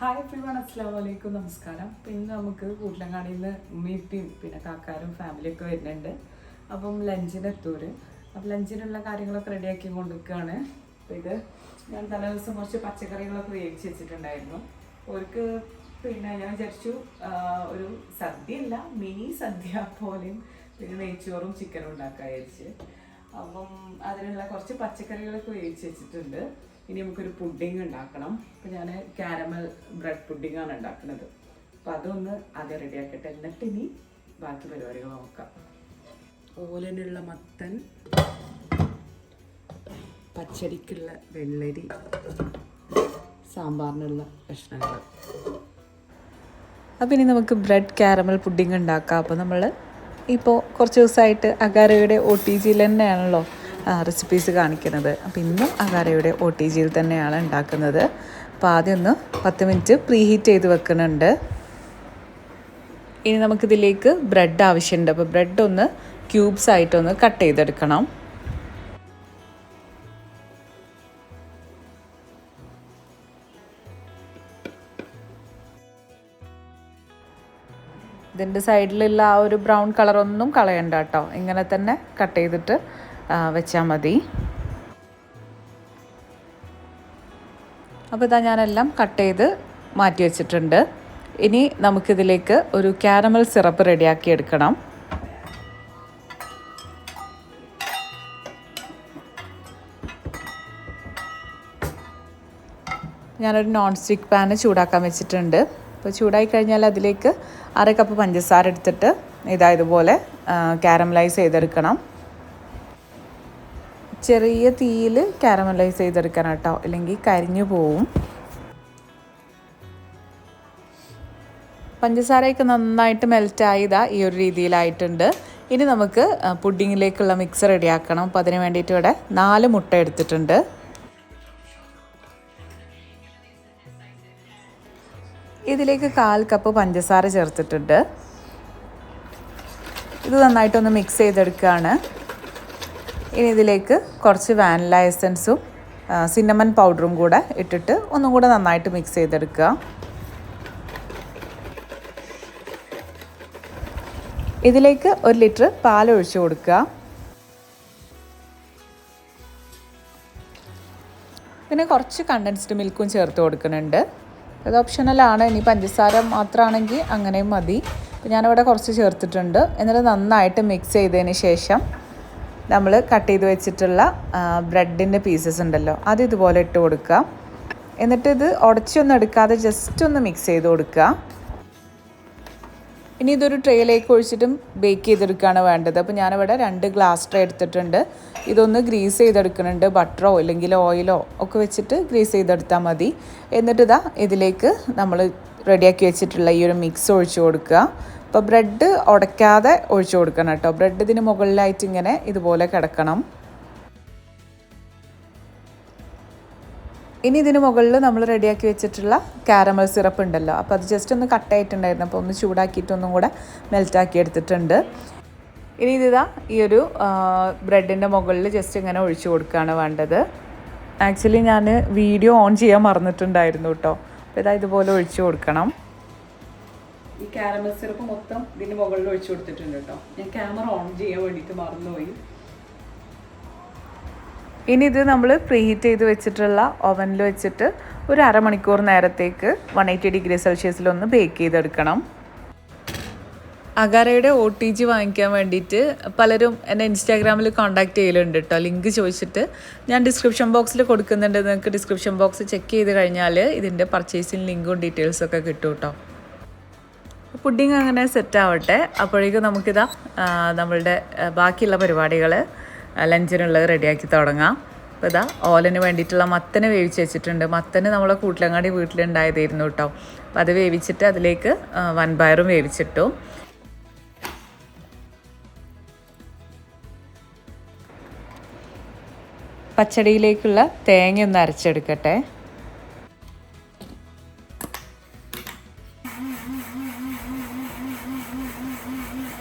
Hi everyone അസ്സാം വലൈക്കും നമസ്കാരം. ഇന്ന് നമുക്ക് കൂട്ടിലങ്ങാടിയിൽ നിന്ന് ഉമ്മയും പിന്നെ കാക്കാരും ഫാമിലിയൊക്കെ വരുന്നുണ്ട്. അപ്പം ലഞ്ചിന് എത്തൂര്. അപ്പം ലഞ്ചിനുള്ള കാര്യങ്ങളൊക്കെ റെഡിയാക്കി കൊണ്ടിരിക്കുകയാണ് അപ്പം ഇത് ഞാൻ തലേ ദിവസം കുറച്ച് പച്ചക്കറികളൊക്കെ വേവിച്ച് വെച്ചിട്ടുണ്ടായിരുന്നു. അവർക്ക് പിന്നെ ഞാൻ വിചാരിച്ചു ഒരു സദ്യ അല്ല മിനി സദ്യ പോലെയും പിന്നെ നെയ്ച്ചോറും ചിക്കനും ഉണ്ടാക്കാൻ വിചാരിച്ച്. അപ്പം അതിനുള്ള കുറച്ച് പച്ചക്കറികളൊക്കെ വേവിച്ച് വെച്ചിട്ടുണ്ട്. ഇനി നമുക്കൊരു പുഡിങ് ഉണ്ടാക്കണം. അപ്പം ഞാൻ കാരമൽ ബ്രെഡ് പുഡിങ്ങാണ് ഉണ്ടാക്കുന്നത്. അപ്പം അതൊന്ന് ആദ്യം റെഡിയാക്കട്ടെ എന്നിട്ട് ഇനി ബാക്കി പരിപാടികൾ നോക്കാം. ഓലനുള്ള മത്തൻ പച്ചടിക്കുള്ള വെള്ളരി സാമ്പാറിനുള്ള കഷ്ണങ്ങൾ. അപ്പം ഇനി നമുക്ക് ബ്രെഡ് കാരമൽ പുഡിംഗ് ഉണ്ടാക്കാം. അപ്പോൾ നമ്മൾ ഇപ്പോൾ കുറച്ച് ദിവസമായിട്ട് അഗാരയുടെ ഒ ടി ജിയിൽ തന്നെയാണല്ലോ. റെസിപ്പീസ് കാണിക്കുന്നത്. അപ്പോൾ ഇന്നും അകാരയുടെ ഒ ടി ജിയിൽ തന്നെയാണ് ഉണ്ടാക്കുന്നത്. അപ്പോൾ ആദ്യം ഒന്ന് പത്ത് മിനിറ്റ് പ്രീ ഹീറ്റ് ചെയ്ത് വെക്കുന്നുണ്ട്. ഇനി നമുക്കിതിലേക്ക് ബ്രെഡ് ആവശ്യമുണ്ട്. അപ്പോൾ ബ്രെഡ് ഒന്ന് ക്യൂബ്സ് ആയിട്ടൊന്ന് കട്ട് ചെയ്തെടുക്കണം. ഇതിന്റെ സൈഡിലുള്ള ആ ഒരു ബ്രൗൺ കളറൊന്നും കളയണ്ട കേട്ടോ. ഇങ്ങനെ തന്നെ കട്ട് ചെയ്തിട്ട് വെച്ചാൽ മതി. അപ്പോൾ ഇതാ ഞാനെല്ലാം കട്ട് ചെയ്ത് മാറ്റി വെച്ചിട്ടുണ്ട്. ഇനി നമുക്കിതിലേക്ക് ഒരു കാരമൽ സിറപ്പ് റെഡിയാക്കി എടുക്കണം. ഞാനൊരു നോൺ സ്റ്റിക്ക് പാന് ചൂടാക്കാൻ വെച്ചിട്ടുണ്ട്. അപ്പോൾ ചൂടായി കഴിഞ്ഞാൽ അതിലേക്ക് അര കപ്പ് പഞ്ചസാര എടുത്തിട്ട് ഇതാ ഇതുപോലെ കാരമലൈസ് ചെയ്തെടുക്കണം. ചെറിയ തീയിൽ കാരമലൈസ് ചെയ്തെടുക്കണം കേട്ടോ. അല്ലെങ്കിൽ കരിഞ്ഞു പോവും. പഞ്ചസാരയൊക്കെ നന്നായിട്ട് മെൽറ്റായി ഇതാ ഈ ഒരു രീതിയിലായിട്ടുണ്ട്. ഇനി നമുക്ക് പുഡിങ്ങിലേക്കുള്ള മിക്സ് റെഡിയാക്കണം. അപ്പോൾ അതിന് വേണ്ടിയിട്ട് ഇവിടെ നാല് മുട്ട എടുത്തിട്ടുണ്ട്. ഇതിലേക്ക് കാൽ കപ്പ് പഞ്ചസാര ചേർത്തിട്ടുണ്ട്. ഇത് നന്നായിട്ടൊന്ന് മിക്സ് ചെയ്തെടുക്കുകയാണ്. ഇനി ഇതിലേക്ക് കുറച്ച് വാനില എസൻസും സിന്നമൻ പൗഡറും കൂടെ ഇട്ടിട്ട് ഒന്നും കൂടെ നന്നായിട്ട് മിക്സ് ചെയ്തെടുക്കുക. ഇതിലേക്ക് ഒരു ലിറ്റർ പാൽ ഒഴിച്ചു കൊടുക്കുക. പിന്നെ കുറച്ച് കണ്ടൻസ്ഡ് മിൽക്കും ചേർത്ത് കൊടുക്കുന്നുണ്ട്. അത് ഓപ്ഷണലാണ് ഇനി പഞ്ചസാര മാത്രമാണെങ്കിൽ അങ്ങനെയും മതി. ഞാനിവിടെ കുറച്ച് ചേർത്തിട്ടുണ്ട്. എന്നിട്ട് നന്നായിട്ട് മിക്സ് ചെയ്തതിന് ശേഷം നമ്മൾ കട്ട് ചെയ്ത് വെച്ചിട്ടുള്ള ബ്രെഡിന്റെ പീസസ് ഉണ്ടല്ലോ അത് ഇതുപോലെ ഇട്ട് കൊടുക്കുക. എന്നിട്ട് ഇത് ഉടച്ചൊന്നും എടുക്കാതെ ജസ്റ്റ് ഒന്ന് മിക്സ് ചെയ്ത് കൊടുക്കുക. ഇനി ഇതൊരു ട്രേയിലേക്ക് ഒഴിച്ചിട്ടും ബേക്ക് ചെയ്തെടുക്കുകയാണ് വേണ്ടത്. അപ്പോൾ ഞാനിവിടെ രണ്ട് ഗ്ലാസ് ട്രേ എടുത്തിട്ടുണ്ട്. ഇതൊന്ന് ഗ്രീസ് ചെയ്തെടുക്കുന്നുണ്ട്. ബട്ടറോ അല്ലെങ്കിൽ ഓയിലോ ഒക്കെ വെച്ചിട്ട് ഗ്രീസ് ചെയ്തെടുത്താൽ മതി. എന്നിട്ട് ഇതാ ഇതിലേക്ക് നമ്മൾ റെഡിയാക്കി വെച്ചിട്ടുള്ള ഈ ഒരു മിക്സ് ഒഴിച്ചു കൊടുക്കുക. അപ്പോൾ ബ്രെഡ് ഉടയ്ക്കാതെ ഒഴിച്ചു കൊടുക്കണം കേട്ടോ. ബ്രെഡ് ഇതിന് മുകളിലായിട്ട് ഇങ്ങനെ ഇതുപോലെ കിടക്കണം. ഇനി ഇതിന് മുകളിൽ നമ്മൾ റെഡിയാക്കി വെച്ചിട്ടുള്ള കാരമൽ സിറപ്പ് ഉണ്ടല്ലോ. അപ്പോൾ അത് ജസ്റ്റ് ഒന്ന് കട്ടായിട്ടുണ്ടായിരുന്നു അപ്പോൾ ഒന്ന് ചൂടാക്കിയിട്ടൊന്നും കൂടെ മെൽറ്റാക്കി എടുത്തിട്ടുണ്ട്. ഇനി ഇതാ ഈ ഒരു ബ്രെഡിന്റെ മുകളിൽ ജസ്റ്റ് ഇങ്ങനെ ഒഴിച്ചു കൊടുക്കുകയാണ് വേണ്ടത്. ആക്ച്വലി ഞാൻ വീഡിയോ ഓൺ ചെയ്യാൻ മറന്നിട്ടുണ്ടായിരുന്നു കേട്ടോ. അപ്പോൾ ഇതാ ഇതുപോലെ ഒഴിച്ചു കൊടുക്കണം. കാരമൽ സിറപ്പ് മൊത്തം ഇതിന് മുകളിൽ ഒഴിച്ചു കൊടുത്തിട്ടുണ്ട് കേട്ടോ. ഞാൻ ക്യാമറ ഓൺ ചെയ്യാൻ വേണ്ടിയിട്ട് മറന്നുപോയി. ഇനി ഇത് നമ്മൾ പ്രീ ഹീറ്റ് ചെയ്ത് വെച്ചിട്ടുള്ള ഓവനിൽ വെച്ചിട്ട് ഒരു അരമണിക്കൂർ നേരത്തേക്ക് വൺ എയ്റ്റി ഡിഗ്രി സെൽഷ്യസിൽ ഒന്ന് ബേക്ക് ചെയ്തെടുക്കണം. അഗാരയുടെ ഒ ടി ജി വാങ്ങിക്കാൻ വേണ്ടിയിട്ട് പലരും എന്നെ ഇൻസ്റ്റാഗ്രാമിൽ കോൺടാക്ട് ചെയ്യലുണ്ട് കേട്ടോ ലിങ്ക് ചോദിച്ചിട്ട് ഞാൻ ഡിസ്ക്രിപ്ഷൻ ബോക്സിൽ കൊടുക്കുന്നുണ്ട്. നിങ്ങൾക്ക് ഡിസ്ക്രിപ്ഷൻ ബോക്സ് ചെക്ക് ചെയ്ത് കഴിഞ്ഞാൽ ഇതിന്റെ പർച്ചേസിങ് ലിങ്കും ഡീറ്റെയിൽസും ഒക്കെ കിട്ടും കേട്ടോ പുഡിങ് അങ്ങനെ സെറ്റ് ആവട്ടെ അപ്പോഴേക്കും നമുക്കിതാ നമ്മളുടെ ബാക്കിയുള്ള പരിപാടികൾ ലഞ്ചിനുള്ളത് റെഡിയാക്കി തുടങ്ങാം. അപ്പോൾ ഇതാ ഓലന് വേണ്ടിയിട്ടുള്ള മത്തന് വേവിച്ച് വെച്ചിട്ടുണ്ട്. മത്തന് നമ്മളെ കൂട്ടിലങ്ങാടി വീട്ടിലുണ്ടായതായിരുന്നു കേട്ടോ. അപ്പോൾ അത് വേവിച്ചിട്ട് അതിലേക്ക് വൻപയറും വേവിച്ചിട്ടു. പച്ചടിയിലേക്കുള്ള തേങ്ങ ഒന്ന് അരച്ചെടുക്കട്ടെ.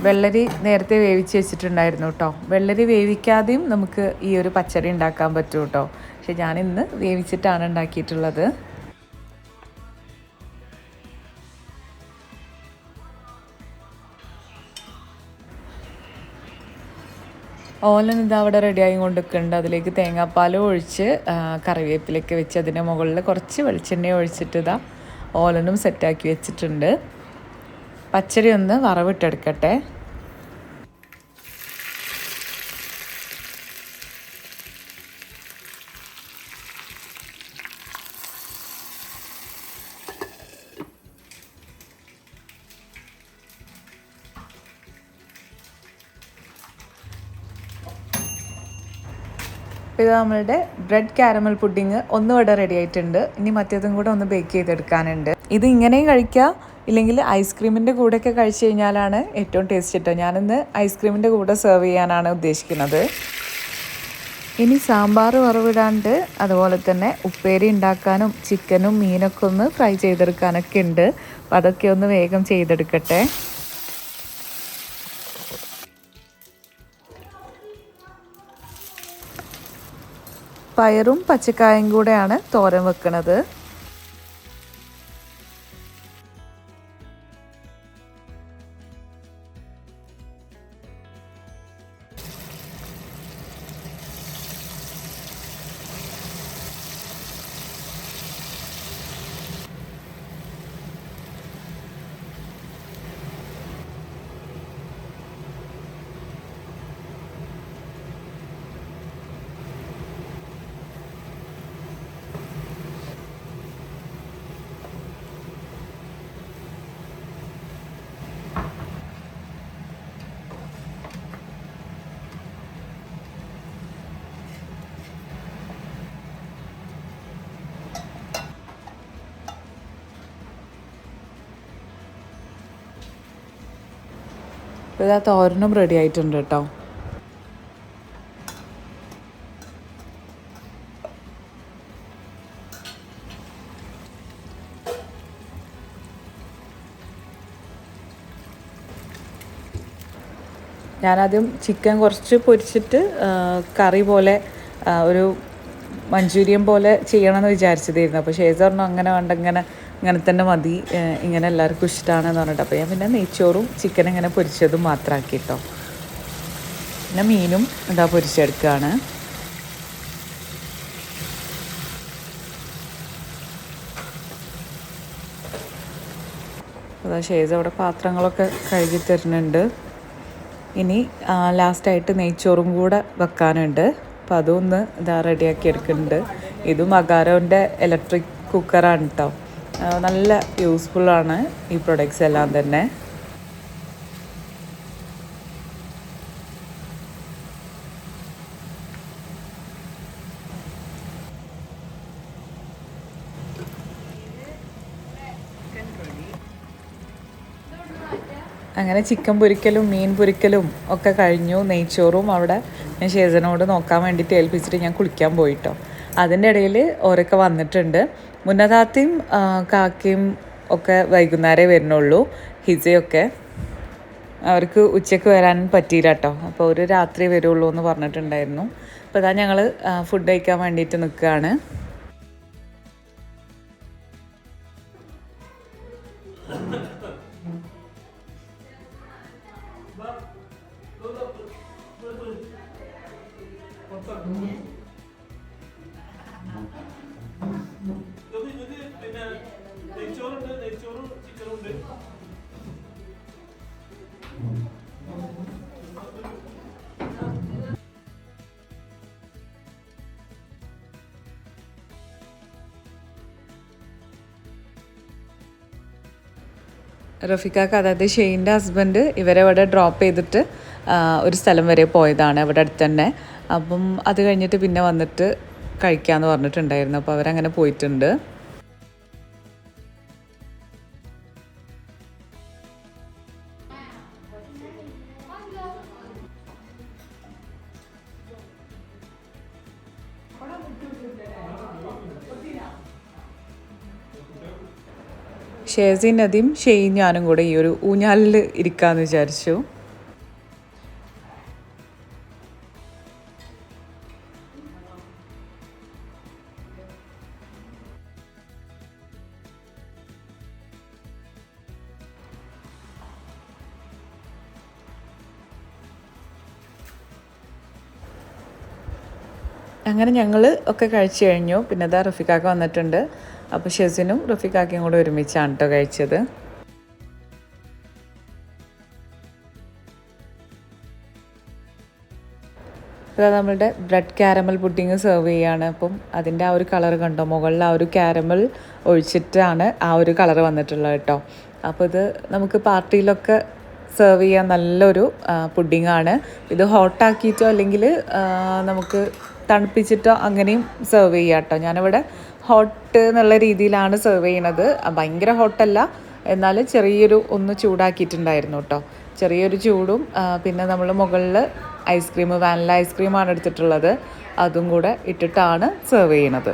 വെള്ളരി നേരത്തെ വേവിച്ച് വെച്ചിട്ടുണ്ടായിരുന്നു കേട്ടോ വെള്ളരി വേവിക്കാതെയും നമുക്ക് ഈ ഒരു പച്ചടി ഉണ്ടാക്കാൻ പറ്റും കേട്ടോ പക്ഷെ ഞാൻ ഇന്ന് വേവിച്ചിട്ടാണ് ഉണ്ടാക്കിയിട്ടുള്ളത്. ഓലൻ ഇത് അവിടെ റെഡിയായി കൊണ്ടിരിക്കുന്നുണ്ട്. അതിലേക്ക് തേങ്ങാപ്പാൽ ഒഴിച്ച് കറിവേപ്പിലൊക്കെ വെച്ച് അതിന്റെ മുകളിൽ കുറച്ച് വെളിച്ചെണ്ണ ഒഴിച്ചിട്ട് ഓലനും സെറ്റാക്കി വെച്ചിട്ടുണ്ട്. പച്ചരി ഒന്ന് വറവിട്ടെടുക്കട്ടെ. ഇത് നമ്മളുടെ ബ്രെഡ് കാരമൽ പുഡിങ് ഒന്നും ഇവിടെ റെഡി ആയിട്ടുണ്ട്. ഇനി മറ്റേതും കൂടെ ഒന്ന് ബേക്ക് ചെയ്തെടുക്കാനുണ്ട്. ഇത് ഇങ്ങനെയും കഴിക്കാം. ഇല്ലെങ്കിൽ ഐസ്ക്രീമിന്റെ കൂടെയൊക്കെ കഴിച്ചു കഴിഞ്ഞാലാണ് ഏറ്റവും ടേസ്റ്റ് കിട്ടുക ഞാനിന്ന് ഐസ്ക്രീമിന്റെ കൂടെ സെർവ് ചെയ്യാനാണ് ഉദ്ദേശിക്കുന്നത്. ഇനി സാമ്പാർ വറവിടാണ്ട് അതുപോലെ തന്നെ ഉപ്പേരി ഉണ്ടാക്കാനും ചിക്കനും മീനൊക്കെ ഒന്ന് ഫ്രൈ ചെയ്തെടുക്കാനൊക്കെ ഉണ്ട്. അതൊക്കെ ഒന്ന് വേഗം ചെയ്തെടുക്കട്ടെ. പയറും പച്ചക്കായും കൂടെയാണ് തോരൻ വെക്കണത്. അപ്പോൾ ഇതാ തോരനും റെഡി ആയിട്ടുണ്ട് കേട്ടോ. ഞാനാദ്യം ചിക്കൻ കുറച്ച് പൊരിച്ചിട്ട് കറി പോലെ ഒരു മഞ്ചൂരിയൻ പോലെ ചെയ്യണമെന്ന് വിചാരിച്ചതായിരുന്നു. അപ്പോൾ ഷേസ് പറഞ്ഞു അങ്ങനെ വേണ്ട ഇങ്ങനെ ഇങ്ങനെ തന്നെ മതി. ഇങ്ങനെ എല്ലാവർക്കും ഇഷ്ടമാണെന്ന് പറഞ്ഞിട്ട്. അപ്പോൾ ഞാൻ പിന്നെ നെയ്ച്ചോറും ചിക്കൻ ഇങ്ങനെ പൊരിച്ചതും മാത്രമാക്കി കേട്ടോ പിന്നെ മീനും എന്താ പൊരിച്ചെടുക്കുകയാണ് അതാ ഷേസ് അവിടെ പാത്രങ്ങളൊക്കെ കഴുകി തരുന്നുണ്ട്. ഇനി ലാസ്റ്റായിട്ട് നെയ്ച്ചോറും കൂടെ വെക്കാനുണ്ട്. അപ്പം അതൊന്ന് ഇതാ റെഡിയാക്കി എടുക്കുന്നുണ്ട്. ഇതും മകാരോന്റെ ഇലക്ട്രിക് കുക്കറാണ് കേട്ടോ നല്ല യൂസ്ഫുള്ളാണ് ഈ പ്രൊഡക്ട്സ് എല്ലാം തന്നെ. അങ്ങനെ ചിക്കൻ പൊരിക്കലും മീൻ പൊരിക്കലും ഒക്കെ കഴിഞ്ഞു. നെയ്ച്ചോറും അവിടെ ഞാൻ ഷേസനോട് നോക്കാൻ വേണ്ടിയിട്ട് ഏൽപ്പിച്ചിട്ട് ഞാൻ കുളിക്കാൻ പോയിട്ടോ. അതിന്റെ ഇടയിൽ ഓരൊക്കെ വന്നിട്ടുണ്ട്. മുന്നതാത്തിയും കാക്കയും ഒക്കെ വൈകുന്നേരമേ വരുന്നുള്ളൂ. ഹിജയൊക്കെ. അവർക്ക് ഉച്ചയ്ക്ക് വരാൻ പറ്റിയില്ല കേട്ടോ. അപ്പോൾ ഒരു രാത്രി വരുള്ളൂ എന്ന് പറഞ്ഞിട്ടുണ്ടായിരുന്നു. അപ്പോൾ അതാ ഞങ്ങൾ ഫുഡ് കഴിക്കാൻ വേണ്ടിയിട്ട് നിൽക്കുകയാണ്. ഉണ്ട് റഫിക്കാക്ക് അതായത് ഷെയ്ന്റെ ഹസ്ബൻഡ് ഇവരെ ഇവിടെ ഡ്രോപ്പ് ചെയ്തിട്ട് ഒരു സ്ഥലം വരെ പോയതാണ് ഇവിടെ അടുത്ത് തന്നെ. അപ്പം അത് കഴിഞ്ഞിട്ട് പിന്നെ വന്നിട്ട് കഴിക്കാമെന്ന് പറഞ്ഞിട്ടുണ്ടായിരുന്നു. അപ്പോൾ അവരങ്ങനെ പോയിട്ടുണ്ട്. ഷേസി നദിയും ഷെയ്ൻ ഞാനും കൂടെ ഈ ഒരു ഊഞ്ഞാലിൽ ഇരിക്കാമെന്ന് വിചാരിച്ചു. അങ്ങനെ ഞങ്ങൾ ഒക്കെ കഴിച്ചു കഴിഞ്ഞു. പിന്നെ അതാ റഫിക്കാക്ക വന്നിട്ടുണ്ട്. അപ്പോൾ ഷെസിനും റഫിക്കാക്കിയും കൂടെ ഒരുമിച്ചാണ് കേട്ടോ കഴിച്ചത്. ഇതാ നമ്മളുടെ ബ്രെഡ് കാരമൽ പുഡിങ് സെർവ് ചെയ്യുകയാണ് അപ്പം അതിന്റെ ആ ഒരു കളർ കണ്ടോ? മുകളിൽ ആ ഒരു കാരമൽ ഒഴിച്ചിട്ടാണ് ആ ഒരു കളർ വന്നിട്ടുള്ളത് കേട്ടോ അപ്പോൾ ഇത് നമുക്ക് പാർട്ടിയിലൊക്കെ സെർവ് ചെയ്യാൻ നല്ലൊരു പുഡിംഗ് ആണ്. ഇത് ഹോട്ടാക്കിയിട്ടോ അല്ലെങ്കിൽ നമുക്ക് തണുപ്പിച്ചിട്ടോ അങ്ങനെയും സെർവ് ചെയ്യാം കേട്ടോ ഞാനിവിടെ ഹോട്ട് എന്നുള്ള രീതിയിലാണ് സെർവ് ചെയ്യണത്. ഭയങ്കര ഹോട്ടല്ല എന്നാൽ ചെറിയൊരു ഒന്ന് ചൂടാക്കിയിട്ടുണ്ടായിരുന്നു കേട്ടോ ചെറിയൊരു ചൂടും പിന്നെ നമ്മൾ മുകളിൽ ഐസ്ക്രീം വാനില ഐസ്ക്രീമാണ് എടുത്തിട്ടുള്ളത്. അതും കൂടെ ഇട്ടിട്ടാണ് സെർവ് ചെയ്യണത്.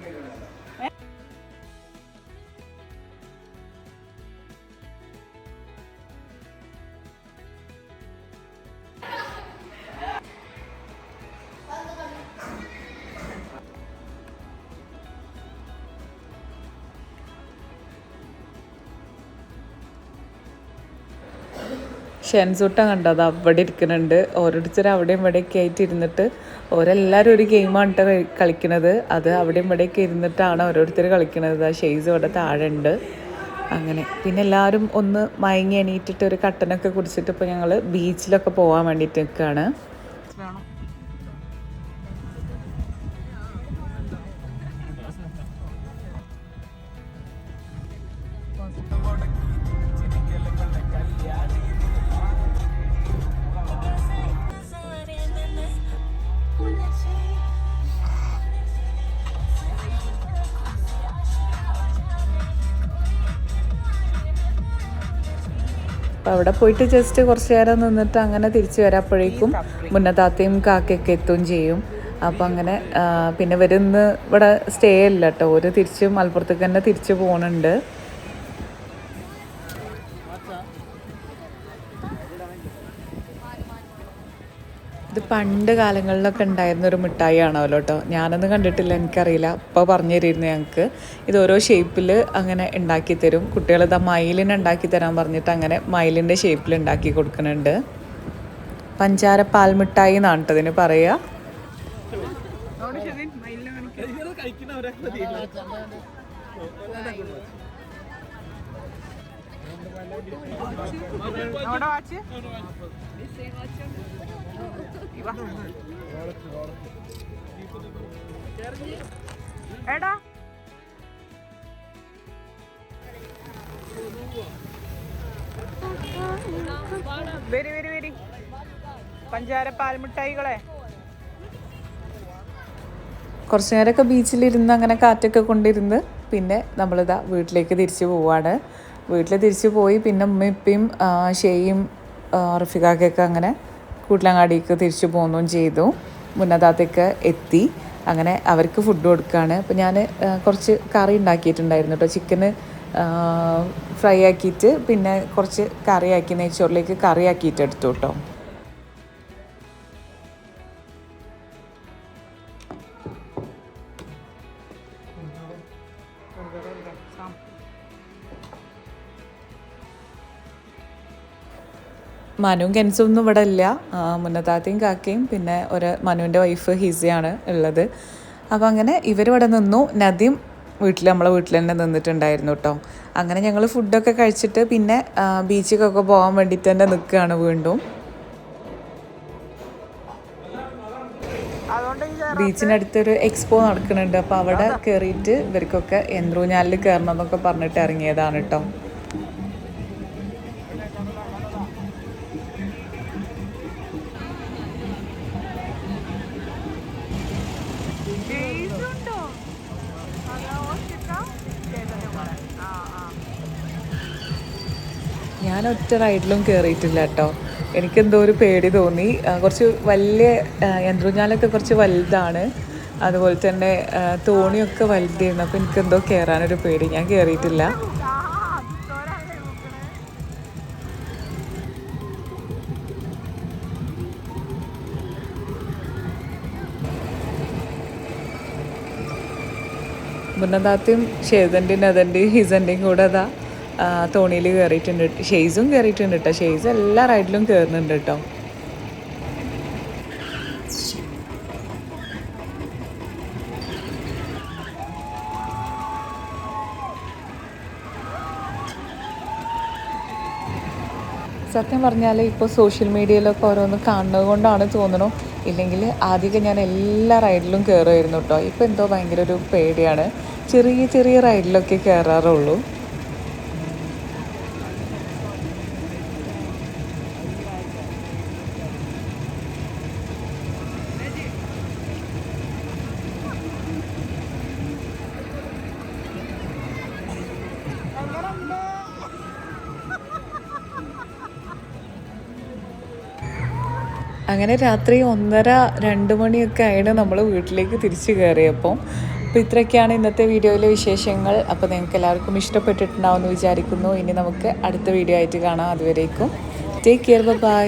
ഷെൻസൂട്ടം കണ്ടത് അവിടെ ഇരിക്കുന്നുണ്ട്. ഓരോരുത്തർ അവിടെയും ഇവിടെയൊക്കെ ആയിട്ട് ഇരുന്നിട്ട് ഓരെല്ലാവരും ഒരു ഗെയിമാണ് കേട്ടോ കളിക്കുന്നത് അത് അവിടെയും ഇവിടെയൊക്കെ ഇരുന്നിട്ടാണ് ഓരോരുത്തർ കളിക്കുന്നത് ആ ഷെയ്സ് ഇവിടെ താഴെ ഉണ്ട് അങ്ങനെ. പിന്നെ എല്ലാവരും ഒന്ന് മയങ്ങി എണീറ്റിട്ട് ഒരു കട്ടനൊക്കെ കുടിച്ചിട്ട് ഇപ്പോൾ ഞങ്ങൾ ബീച്ചിലൊക്കെ പോകാൻ വേണ്ടിയിട്ട് നിൽക്കുകയാണ് അപ്പോൾ അവിടെ പോയിട്ട് ജസ്റ്റ് കുറച്ച് നേരം നിന്നിട്ട് അങ്ങനെ തിരിച്ചു വരാപ്പോഴേക്കും മുന്നതാത്തയും കാക്കയൊക്കെ എത്തുകയും ചെയ്യും. അപ്പോൾ അങ്ങനെ പിന്നെ വരുന്ന് ഇവിടെ സ്റ്റേ അല്ല കേട്ടോ. ഒരു തിരിച്ച് മലപ്പുറത്തേക്ക് തന്നെ തിരിച്ചു പോകുന്നുണ്ട് പണ്ട് കാലങ്ങളിലൊക്കെ ഉണ്ടായിരുന്ന ഒരു മിഠായി ആണല്ലോ കേട്ടോ ഞാനൊന്നും കണ്ടിട്ടില്ല എനിക്കറിയില്ല. അപ്പോൾ പറഞ്ഞു തരുമായിരുന്നു ഞങ്ങൾക്ക്. ഇത് ഓരോ ഷേപ്പിൽ അങ്ങനെ ഉണ്ടാക്കി തരും. കുട്ടികൾ ഇതാ മയിലിനെ ഉണ്ടാക്കി തരാൻ പറഞ്ഞിട്ട് അങ്ങനെ മയിലിന്റെ ഷേപ്പിൽ ഉണ്ടാക്കി കൊടുക്കുന്നുണ്ട്. പഞ്ചാര പാൽ മിഠായി എന്നാണ് കേട്ടോ ഇതിന് പറയുക. ഇങ്ങനെ വാച്ച്. എടാ. വരി വരി വരി. പഞ്ചാര പാൽമിഠായികളെ കുറച്ചു നേരമൊക്കെ ബീച്ചിലിരുന്ന് അങ്ങനെ കാറ്റൊക്കെ കൊണ്ടിരുന്ന് പിന്നെ നമ്മളിതാ വീട്ടിലേക്ക് തിരിച്ചു പോവാണ്. വീട്ടിൽ തിരിച്ചു പോയി പിന്നെ ഉമ്മയും ഇപ്പയും ഷെയും റഫികാക്കൊക്കെ അങ്ങനെ കൂട്ടിലങ്ങാടിക്ക് തിരിച്ചു പോകുകയും ചെയ്തു. മുന്നതാത്തേക്ക് എത്തി. അങ്ങനെ അവർക്ക് ഫുഡ് കൊടുക്കുകയാണ് അപ്പോൾ ഞാൻ കുറച്ച് കറി ഉണ്ടാക്കിയിട്ടുണ്ടായിരുന്നു കേട്ടോ ചിക്കന് ഫ്രൈ ആക്കിയിട്ട് പിന്നെ കുറച്ച് കറിയാക്കി നെയ്ച്ചോറിലേക്ക് കറിയാക്കിയിട്ട് എടുത്തു കേട്ടോ മനുവും കെൻസും ഒന്നും ഇവിടെ ഇല്ല. മുന്നത്താത്തയും കാക്കയും പിന്നെ ഒരു മനുവിന്റെ വൈഫ് ഹിസയാണ് ഉള്ളത്. അപ്പോൾ അങ്ങനെ ഇവരിവിടെ നിന്നു. നദിയും വീട്ടിൽ നമ്മളെ വീട്ടിൽ തന്നെ നിന്നിട്ടുണ്ടായിരുന്നു കേട്ടോ. അങ്ങനെ ഞങ്ങൾ ഫുഡൊക്കെ കഴിച്ചിട്ട് പിന്നെ ബീച്ചിലേക്കൊക്കെ പോകാൻ വേണ്ടിയിട്ട് തന്നെ നിൽക്കുകയാണ് വീണ്ടും. ബീച്ചിനടുത്തൊരു എക്സ്പോ നടക്കുന്നുണ്ട്. അപ്പോൾ അവിടെ കയറിയിട്ട് ഇവർക്കൊക്കെ യന്ത്രൂഞ്ഞാലിൽ കയറണം എന്നൊക്കെ പറഞ്ഞിട്ട് ഇറങ്ങിയതാണ് കേട്ടോ. ഞാൻ ഒറ്റ റൈഡിലും കയറിയിട്ടില്ല കേട്ടോ. എനിക്കെന്തോ ഒരു പേടി തോന്നി. കുറച്ച് വലിയ യന്ത്രജ്ഞാലൊക്കെ കുറച്ച് വലുതാണ്. അതുപോലെ തന്നെ തോണിയൊക്കെ വലുതായിരുന്നു. അപ്പോൾ എനിക്കെന്തോ കയറാനൊരു പേടി. ഞാൻ കയറിയിട്ടില്ല മുന്നതാത്തെയും ഷേതന്റെയും നദന്റെയും ഹിസന്റെയും കൂടെ അതാ. തോണിയിൽ കയറിയിട്ടുണ്ട് ഷെയ്സും കയറിയിട്ടുണ്ട് കേട്ടോ ഷെയ്സ് എല്ലാ റൈഡിലും കയറുന്നുണ്ട് കേട്ടോ സത്യം പറഞ്ഞാൽ ഇപ്പോൾ സോഷ്യൽ മീഡിയയിലൊക്കെ ഓരോന്ന് കാണുന്നത് കൊണ്ടാണ് തോന്നുന്നു. ഇല്ലെങ്കിൽ ആദ്യമൊക്കെ ഞാൻ എല്ലാ റൈഡിലും കയറുമായിരുന്നു കേട്ടോ ഇപ്പോൾ എന്തോ ഭയങ്കര ഒരു പേടിയാണ്. ചെറിയ ചെറിയ റൈഡിലൊക്കെ കയറാറുള്ളൂ അങ്ങനെ രാത്രി ഒന്നര രണ്ട് മണിയൊക്കെ ആയിട്ട് നമ്മൾ വീട്ടിലേക്ക് തിരിച്ചു കയറിയപ്പോൾ അപ്പോൾ ഇത്രയൊക്കെയാണ് ഇന്നത്തെ വീഡിയോയിലെ വിശേഷങ്ങൾ. അപ്പോൾ നിങ്ങൾക്ക് എല്ലാവർക്കും ഇഷ്ടപ്പെട്ടിട്ടുണ്ടാവുമെന്ന് വിചാരിക്കുന്നു. ഇനി നമുക്ക് അടുത്ത വീഡിയോ ആയിട്ട് കാണാം. അതുവരേക്കും. Take care bye